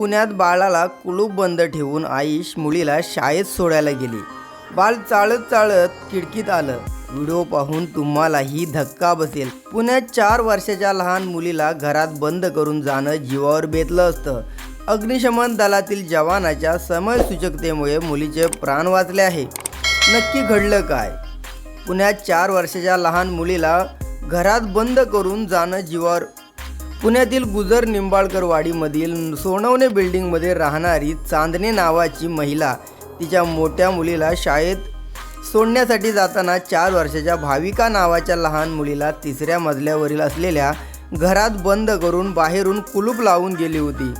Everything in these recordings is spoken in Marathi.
पुण्यात बाळाला कुलूप बंद ठेवून आईश मुलीला शाळेत सोडायला गेली. बाळ चाळत चाळत खिडकीत आलं. व्हिडिओ पाहून तुम्हालाही धक्का बसेल. पुण्यात चार वर्षाच्या लहान मुलीला घरात बंद करून जाणं जीवावर बेतलं असतं. अग्निशमन दलातील जवानाच्या समयसूचकतेमुळे मुलीचे प्राण वाचले आहे. नक्की घडलं काय? पुण्यात चार वर्षाच्या लहान मुलीला घरात बंद करून जाणं जीवावर पुण्यातील गुजर निंबाळकरवाडीमधील सोनवणे बिल्डिंगमध्ये राहणारी चांदणे नावाची महिला तिच्या मोठ्या मुलीला शाळेत सोडण्यासाठी जाताना चार वर्षाच्या भाविका नावाच्या लहान मुलीला तिसऱ्या मजल्यावरील असलेल्या घरात बंद करून बाहेरून कुलूप लावून गेली होती.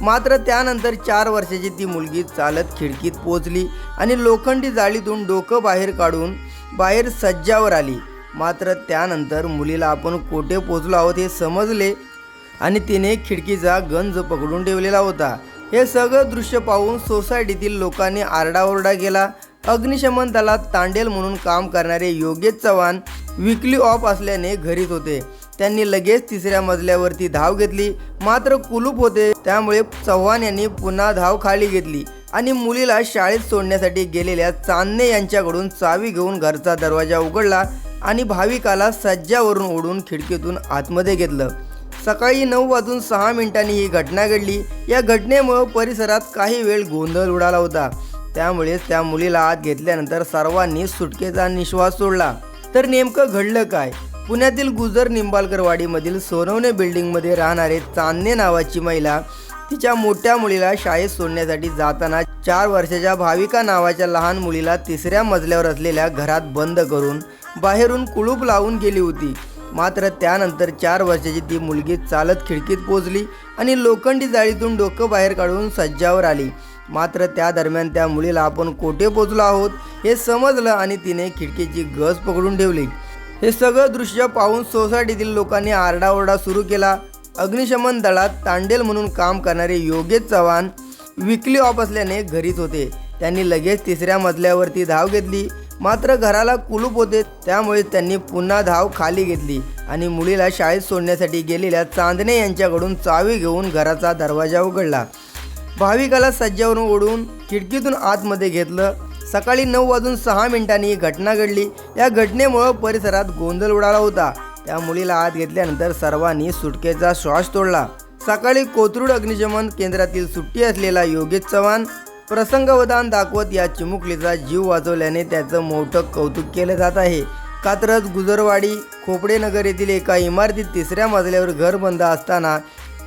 मात्र त्यानंतर चार वर्षाची ती मुलगी चालत खिडकीत पोचली आणि लोखंडी जाळीतून डोकं बाहेर काढून बाहेर सज्जावर आली. मात्र त्यानंतर मुलीला आपण कोठे पोचलो आहोत हे समजले आणि तिने खिडकीचा गंज पकडून ठेवलेला होता. हे सगळं दृश्य पाहून सोसायटीतील लोकांनी आरडाओरडा केला. अग्निशमन दलात तांडेल म्हणून काम करणारे योगेश चव्हाण विकली ऑफ असल्याने घरीच होते. त्यांनी लगेच तिसऱ्या मजल्यावरती धाव घेतली. मात्र कुलूप होते त्यामुळे चव्हाण यांनी पुन्हा धाव खाली घेतली आणि मुलीला शाळेत सोडण्यासाठी गेलेल्या चांदणे यांच्याकडून चावी घेऊन घरचा दरवाजा उघडला आणि भाविकाला सज्जावरून ओढून खिडकीतून आतमध्ये घेतलं. सकाळी नऊ वाजून सहा मिनिटांनी ही घटना घडली. या घटनेमुळं परिसरात काही वेळ गोंधळ उडाला होता. त्यामुळेच त्या मुलीला आत घेतल्यानंतर सर्वांनी सुटकेचा निश्वास सोडला. तर नेमकं घडलं काय? पुण्यातील गुजर निंबाळकरवाडीमधील सोनवणे बिल्डिंगमध्ये राहणारे चांदणे नावाची महिला तिच्या मोठ्या मुलीला शाळेत सोडण्यासाठी जाताना चार वर्षाच्या भाविका नावाच्या लहान मुलीला तिसऱ्या मजल्यावर असलेल्या घरात बंद करून बाहेरून कुलूप लावून गेली होती. मात्र त्यानंतर चार वर्षाची ती मुलगी चालत खिडकीत पोचली आणि लोखंडी जाळीतून डोकं बाहेर काढून सज्जावर आली. मात्र त्या दरम्यान त्या मुलीला आपण कोठे पोचलो आहोत हे समजलं आणि तिने खिडकीची गज पकडून ठेवली. हे सगळं दृश्य पाहून सोसायटीतील लोकांनी आरडाओरडा सुरू केला. अग्निशमन दलात तांडेल म्हणून काम करणारे योगेश चव्हाण विकली ऑफ असल्याने घरीच होते. त्यांनी लगेच तिसऱ्या मजल्यावरती धाव घेतली. मात्र घराला कुलूप होते त्यामुळे त्यांनी पुन्हा धाव खाली घेतली आणि मुलीला शाळेत सोडण्यासाठी गेलेल्या चांदणे यांच्याकडून चावी घेऊन घराचा दरवाजा उघडला. भाविकाला सज्जावरून ओढून खिडकीतून आतमध्ये घेतलं. सकाळी नऊ वाजून सहा मिनिटांनी ही घटना घडली. या घटनेमुळं परिसरात गोंधळ उडाला होता. त्या मुलीला आत घेतल्यानंतर सर्वांनी सुटकेचा श्वास तोडला सकाळी कोथरूड अग्निशमन केंद्रातील सुट्टी असलेला योगेश चव्हाण प्रसंगवधान दाखवत या चिमुकलीचा जीव वाचवल्याने त्याचं मोठं कौतुक केलं जात आहे. कात्रज गुजरवाडी खोपडेनगर येथील एका इमारतीत तिसऱ्या मजल्यावर घर बंद असताना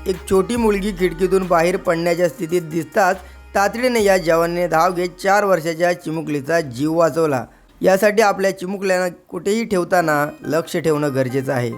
एक छोटी मुलगी खिडकीतून बाहेर पडण्याच्या स्थितीत दिसताच तातडीने या जवानाने धाव घेत चार वर्षाच्या चिमुकलीचा जीव वाचवला. यासाठी आपल्या चिमुकल्यांना कुठेही ठेवताना लक्ष ठेवणं गरजेचं आहे.